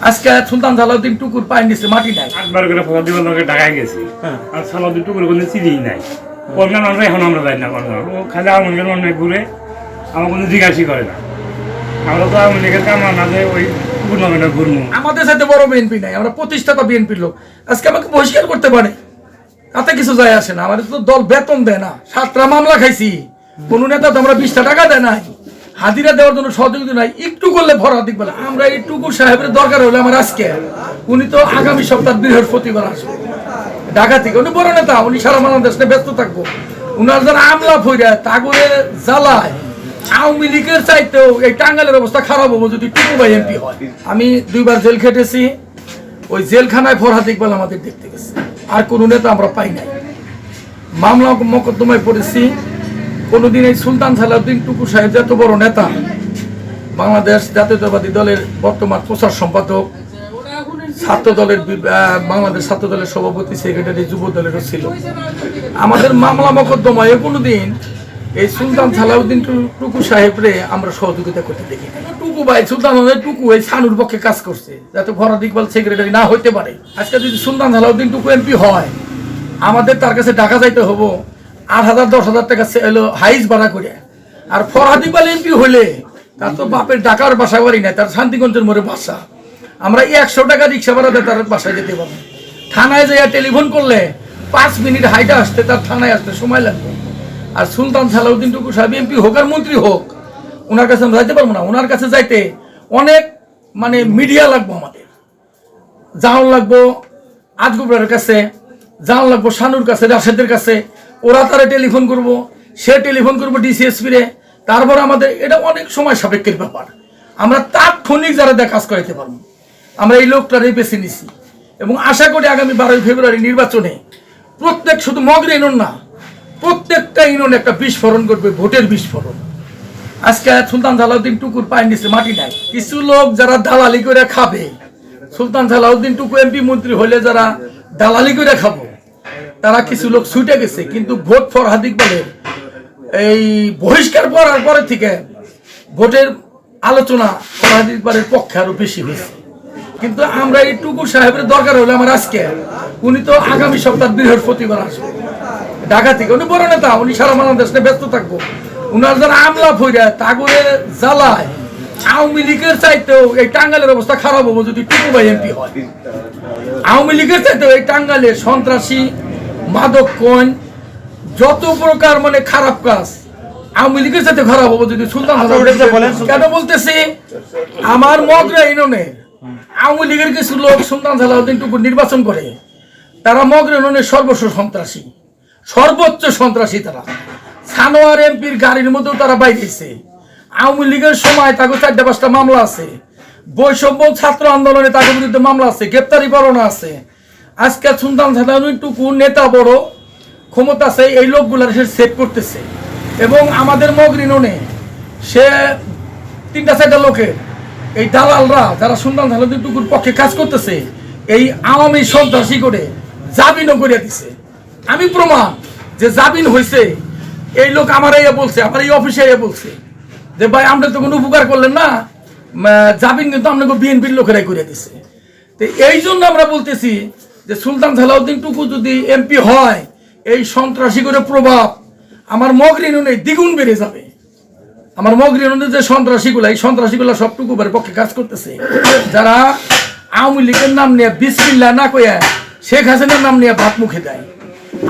আজকে সুলতান জালাউদ্দিন টুকুর পায়ের নিচে মাটি নাই। আটবার করে ফসল দিবার লোকে ঢাকায় গেছি। হ্যাঁ। আর সালাউদ্দিন টুকুর কোনো চিনি নাই। কলকাতা মানুষ এখন আমরা যাই না কলকাতা ও খালি লীগের মানুষ ঘুরে আমার কোনো জিজ্ঞাসি করে না। আমরা তো আওয়ামী লীগের কাম না যে ওই আমাদের সাথে বড় বিএনপি নাই আমরা প্রতিষ্ঠাতা বিএনপির লোক। আজকে আমাকে বহিষ্কার করতে পারে? তাতে কিছু যায় আসে না। আমাদের তো দল বেতন দেয় না। সাতটা মামলা খাইছি। কোন নেতা তো আমরা বিশটা টাকা দেয় নাই। হাজিরা দেওয়ার জন্য সহযোগিতা নাই, একটু করলে ভরা দিক বলে আমরা এইটুকু সাহেবের দরকার হলে আমার আজকে। উনি তো আগামী সপ্তাহ বৃহস্পতিবার আসবে। ঢাকা থেকে উনি বড় নেতা, উনি সারা বাংলাদেশ নিয়ে ব্যস্ত থাকব। উনার যারা আমলা ফইরা, তাগরে জ্বালায়। আওয়ামী লীগের চাইতেও এই টাঙ্গালের অবস্থা খারাপ হব যদি টুকু ভাই এমপি হয়। আমি দুইবার জেল খেটেছি। ওই জেলখানায় ফরহাদ ইকবাল আমাদের দেখতে গেছে। আর কোনো নেতা আমরা পাই নাই। মামলা মকদ্দমায় পড়েছি। কোনোদিন এই সুলতান সালাউদ্দিন টুকু সাহেব যত বড় নেতা, বাংলাদেশ জাতীয়তাবাদী দলের বর্তমান প্রচার সম্পাদক, ছাত্র দলের বাংলাদেশ ছাত্র দলের সভাপতি, সেক্রেটারি, যুব দলেরও ছিল। আমাদের মামলা মকদ্দমায় কোনোদিন এই সুলতান সালাউদ্দিন টুকু সাহেবরে আমরা সহযোগিতা করতে দেখি টুকু ভাই, সুলতান টুকু এই সানুর পক্ষে কাজ করছে। যাতে ফরাদ ইকবাল সেক্রেটারি না হইতে পারে। আজকে যদি সুলতান সালাউদ্দিন টুকু এমপি হয়, আমাদের তার কাছে টাকা যাইতে হব। আট হাজার, দশ হাজার টাকা এলো হাইজ ভাড়া করে। আর ফরহাদ ইকবাল এমপি হলে তার তো বাপের টাকার বাসা বাড়ি নাই, তার শান্তিগঞ্জের মোড়ে বাসা। আমরা একশো টাকা রিক্সা ভাড়াতে তার বাসায় যেতে পারব। থানায় যাইয়া টেলিফোন করলে, পাঁচ মিনিট হাইটা আসতে, তার থানায় আসতে সময় লাগবে। আর সুলতান সালাউদ্দিন টুকু সাহেব এমপি হোক আর মন্ত্রী হোক, ওনার কাছে আমরা যাইতে পারব না। ওনার কাছে যাইতে অনেক মানে মিডিয়া লাগবো আমাদের। জাউন লাগবো, আজগুবরের কাছে জাউন লাগবো, শানুর কাছে, রাশেদের কাছে ওরা তারা টেলিফোন করব, সে টেলিফোন করব ডিসিএসপি রে তারপর আমাদের, এটা অনেক সময় সাপেক্ষের ব্যাপার। আমরা তাৎক্ষণিক যারা দেখ কাজ করাইতে পারব। আমরা এই লোকটারই বেছে নিছি। এবং আশা করি আগামী বারোই ফেব্রুয়ারি নির্বাচনে প্রত্যেক শুধু মগরে ইনন না, প্রত্যেকটা ইনন একটা বিস্ফোরণ করবে ভোটের বিস্ফোরণ। আজকে সুলতান সালাউদ্দিন টুকুর পায়ের নিচে মাটি নাই। কিছু লোক যারা দালালি করে খাবে, সুলতান সালাউদ্দিন টুকু এমপি মন্ত্রী হলে যারা দালালি করে খাব তারা কিছু লোক ছুটে গেছে, কিন্তু ভোট ফর হাদিক বলে এই বহিষ্কার করার পরে থেকে ভোটের আলোচনা ফরহাদ ইকবালের পক্ষে আরও বেশি হয়েছে। কিন্তু আমরা এই টুকু সাহেবের দরকার হলে আমার আজকে, উনি তো আগামী সপ্তাহ বৃহস্পতিবার আসবে। ঢাকা থেকে উনি বড় নেতা, উনি সারা বাংলাদেশ নিয়ে ব্যস্ত থাকব। উনার যারা আমলা ফইরা তাগরে জ্বালায়, আওয়ামী লীগের চাইতেও এই টাঙ্গালের অবস্থা খারাপ হব যদি টুকু ভাই এমপি হয়। আওয়ামী লীগের চাইতেও এই টাঙ্গালে সন্ত্রাসী মাদক কন যত প্রকার মানে খারাপ কাজ আওয়ামী লীগের সাথে খারাপ হব যদি সুলতান আচ্ছা, বলেন, কেন বলতেছি? আমার মগরা ইননে আওয়ামী লীগের কিছু লোক সুলতান সালাউদ্দিন টুকু নির্বাচন করে তারা মগরা ইননে সর্বস্ব সন্ত্রাসী। সর্বোচ্চ সন্ত্রাসী তারা। সানোয়ার এমপির গাড়ির মধ্যেও তারা বাইরেছে আওয়ামী লীগের সময় তাকে চারটা পাঁচটা মামলা আছে। বৈষম্য ছাত্র আন্দোলনে তাদের বিরুদ্ধে মামলা আছে গ্রেপ্তারি পরোয়ানা আছে। আজকে সুলতান সালাউদ্দিন টুকু নেতা বড়, ক্ষমতা আছে, এই লোকগুলার সে সেট করতেছে। এবং আমাদের মগরিননে সে তিনটা চারটা লোকের, এই দালালরা যারা সুলতান সালাউদ্দিন টুকুর পক্ষে কাজ করতেছে, এই আওয়ামী সন্ত্রাসী করে জামিনও করিয়া দিছে। আমি প্রমাণ যে জামিন হয়েছে এই লোক আমার ইয়ে বলছে, আমার এই অফিসে ইয়ে বলছে যে, ভাই আমরা তো কোনো উপকার করলেন না জামিন কিন্তু আপনাকে বিএনপির লোকেরাই করে দিছে। তো এই জন্য আমরা বলতেছি যে সুলতান সালাউদ্দিন টুকু যদি এমপি হয়, এই সন্ত্রাসী করে প্রভাব আমার মগরিনুনে দ্বিগুণ বেড়ে যাবে। আমার মগরিনুনে যে সন্ত্রাসীগুলা, এই সন্ত্রাসীগুলা সবটুকু পক্ষে কাজ করতেছে। যারা আওয়ামী লীগের নাম নিয়ে বিসমিল্লা না কইয়া শেখ হাসিনার নাম নিয়ে ভাত মুখে দেয়,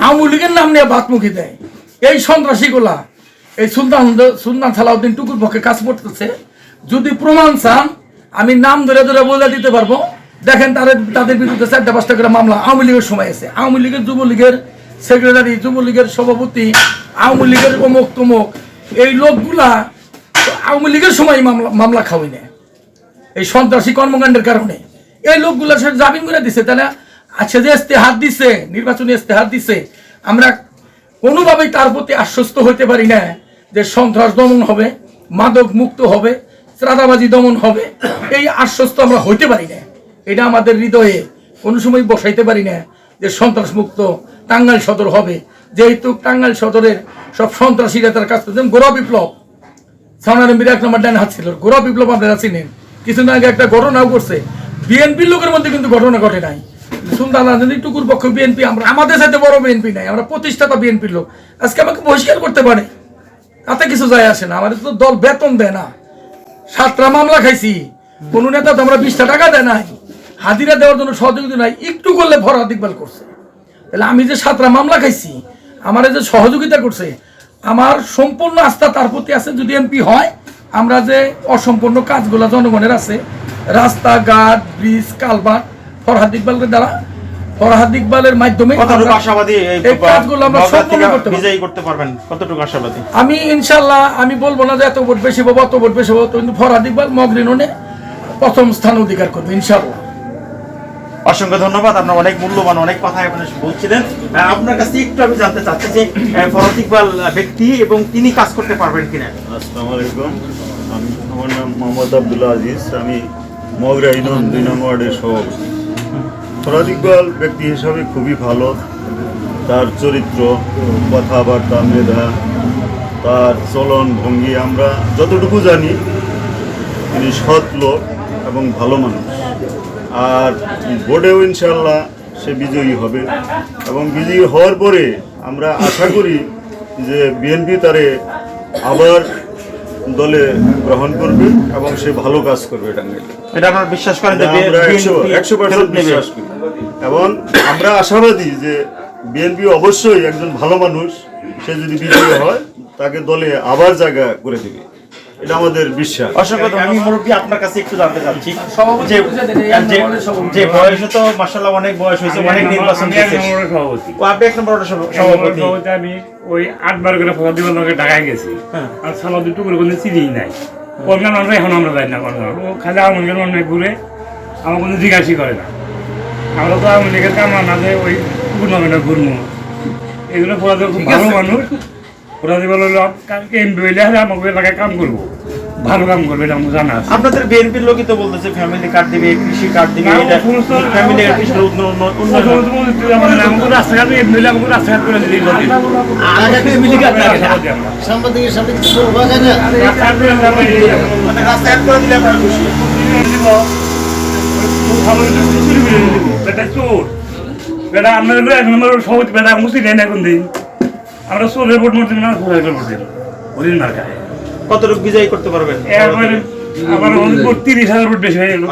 আওয়ামী লীগের নাম নিয়ে ভাত মুখে দেয়, এই সন্ত্রাসীগুলা, এই সুলতান সুলতান সালাউদ্দিন টুকুর পক্ষে কাজ করতেছে। যদি প্রমাণ চান, আমি নাম ধরে ধরে বলে দিতে পারব। দেখেন তাদের তাদের বিরুদ্ধে চারটা পাঁচটা করে মামলা আওয়ামী লীগের সময় আছে। আওয়ামী লীগের যুবলীগের সেক্রেটারি, যুবলীগের সভাপতি, আওয়ামী লীগের অমুক তমুক, এই লোকগুলা আওয়ামী লীগের সময় মামলা মামলা খাওয়াই নেয় এই সন্ত্রাসী কর্মকাণ্ডের কারণে। এই লোকগুলো সে জামিন করে দিছে, তাহলে আচ্ছা যে ইস্তেহার দিছে, নির্বাচনী ইস্তেহার দিছে, আমরা কোনোভাবেই তার প্রতি আশ্বস্ত হইতে পারি না যে সন্ত্রাস দমন হবে, মাদক মুক্ত হবে, চাঁদাবাজি দমন হবে। এই আশ্বস্ত আমরা হইতে পারি না। এটা আমাদের হৃদয়ে কোনো সময় বসাইতে পারি না যে সন্ত্রাস মুক্ত টাঙ্গাইল সদর হবে। যেহেতু টাঙ্গাইল সদরের সব সন্ত্রাসীরা তার কাছ থেকে গোড়া বিপ্লব। সাউনার এমবির এক ডান হাত গোড়া বিপ্লব আপনারা চিনেন। কিছুদিন আগে একটা ঘটনাও করছে বিএনপির লোকের মধ্যে কিন্তু ঘটনা ঘটে নাই। সুলতান রাজনীতি টুকুর পক্ষ বিএনপি, আমরা আমাদের সাথে বড় বিএনপি নাই, আমরা প্রতিষ্ঠাতা বিএনপির লোক। আজকে আমাকে বহিষ্কার করতে পারে? তাতে কিছু যায় আসে না। আমাদের তো দল বেতন দেয় না। সাতটা মামলা খাইছি। কোন নেতা তো আমরা বিশটা টাকা দেয় নাই। হাজিরা দেওয়ার জন্য সহযোগিতা নাই একটু করলে ফরহাদ ইকবাল করছে। তাহলে আমি যে সাতটা মামলা খাইছি আমার যে সহযোগিতা করছে আমার সম্পূর্ণ আস্থা তার প্রতি আছে যদি এমপি হয় আমরা যে অসম্পূর্ণ কাজগুলো জনগণের আছে রাস্তাঘাট ব্রিজ কালভার্ট ফরহাদ ইকবালের দ্বারা ফরহাদ ইকবালের মাধ্যমে আমি ইনশাল্লাহ আমি বলব না যে এত ভোট বেশি পাবো অত ভোট বেশি পাবো কিন্তু ফরহাদ ইকবাল মগরিনে প্রথম স্থান অধিকার করবে ইনশাল্লাহ অসংখ্য ধন্যবাদ। আপনার অনেক মূল্যবান অনেক কথা আপনি বলছিলেন। আপনার কাছে একটু আমি জানতে চাচ্ছি যে ফরহাদ ইকবাল ব্যক্তি এবং তিনি কাজ করতে পারবেন কিনা? আলাইকুম। আমি আমার নাম মোহাম্মদ আব্দুল্লাহ আজিজ। আমি মগরা ইউনিয়ন দুই নং ওয়ার্ডের সভাপতি। ফরাদ ইকবাল ব্যক্তি হিসাবে খুবই ভালো। তার চরিত্র, কথাবার্তা, মেধা, তার চলন ভঙ্গি আমরা যতটুকু জানি, তিনি সৎ লোক এবং ভালো মানুষ। আর বোর্ডেও ইনশাল্লাহ সে বিজয়ী হবে। এবং বিজয়ী হওয়ার পরে আমরা আশা করি যে বিএনপি তারে আবার দলে গ্রহণ করবে এবং সে ভালো কাজ করবে টাঙ্গাইলে। এটা আপনারা বিশ্বাস করেন একশো পার্সেন্ট বিশ্বাস করি। এবং আমরা আশাবাদী যে বিএনপি অবশ্যই একজন ভালো মানুষ সে যদি বিজয়ী হয় তাকে দলে আবার জায়গা করে দেবে। এটা আমাদের বিশ্বাস। অসংখ্য আমি মুরব্বী আপনার কাছে একটু জানতে চাচ্ছি। যে যে- বয়সে তো মার্শাল্লাহ অনেক বয়স হয়েছে অনেক নির্বাচন আমি সভাপতি। ও আপনি এক নম্বর সভাপতি। আমি ওই আটবার করে ফসল দিবার লগে ঢাকায় গেছি। হ্যাঁ। আর সালাদি টুকুর কোনো চিনিই নাই। অন্য মানুষ এখন আমরা যাই না কোনো ও খালি আওয়ামী লীগের অন্য ঘুরে আমার কোনো জিজ্ঞাসি করে না। আমরা তো আওয়ামী লীগের কামরা না যে ওই টুকুর ঘুরবো এগুলো ফোরাতে খুব ভালো মানুষ। এমপি হইলে আমাকে এলাকায় কাম করব। ভালো কাম করবে এটা আমার জানা আছে। আপনাদের বিএনপির লোকই তো বলতেছে ফ্যামিলি কার্ড দিবে কৃষি কার্ড দিবে না, ও এটা সমস্ত- ফ্যামিলি কৃষি উন্নয়ন ও সমস্ত বলতে আমাদের আমাকে রাস্তাঘাট এমপি হইলে আমাকে রাস্তাঘাট করে দিলেই হবে। রাস্তাঘাট আমরা। সাংবাদিকের সামনে কিছু বলব রাস্তাঘাট করে দিলে আমরা এই যাব। রাস্তাঘাট করে দিলে আপনারা খুশি। বেটা এক নম্বর সভাপতি বেটা মুসি নেন এখন দিন। আমরা চোরের ভোট মরছি না ঘোরার ভোট দিন ওদিন মার্কায় কতটুকু বিজয় করতে পারবেন? আবার তিরিশ হাজার ভোট বেশি হয়ে গেল।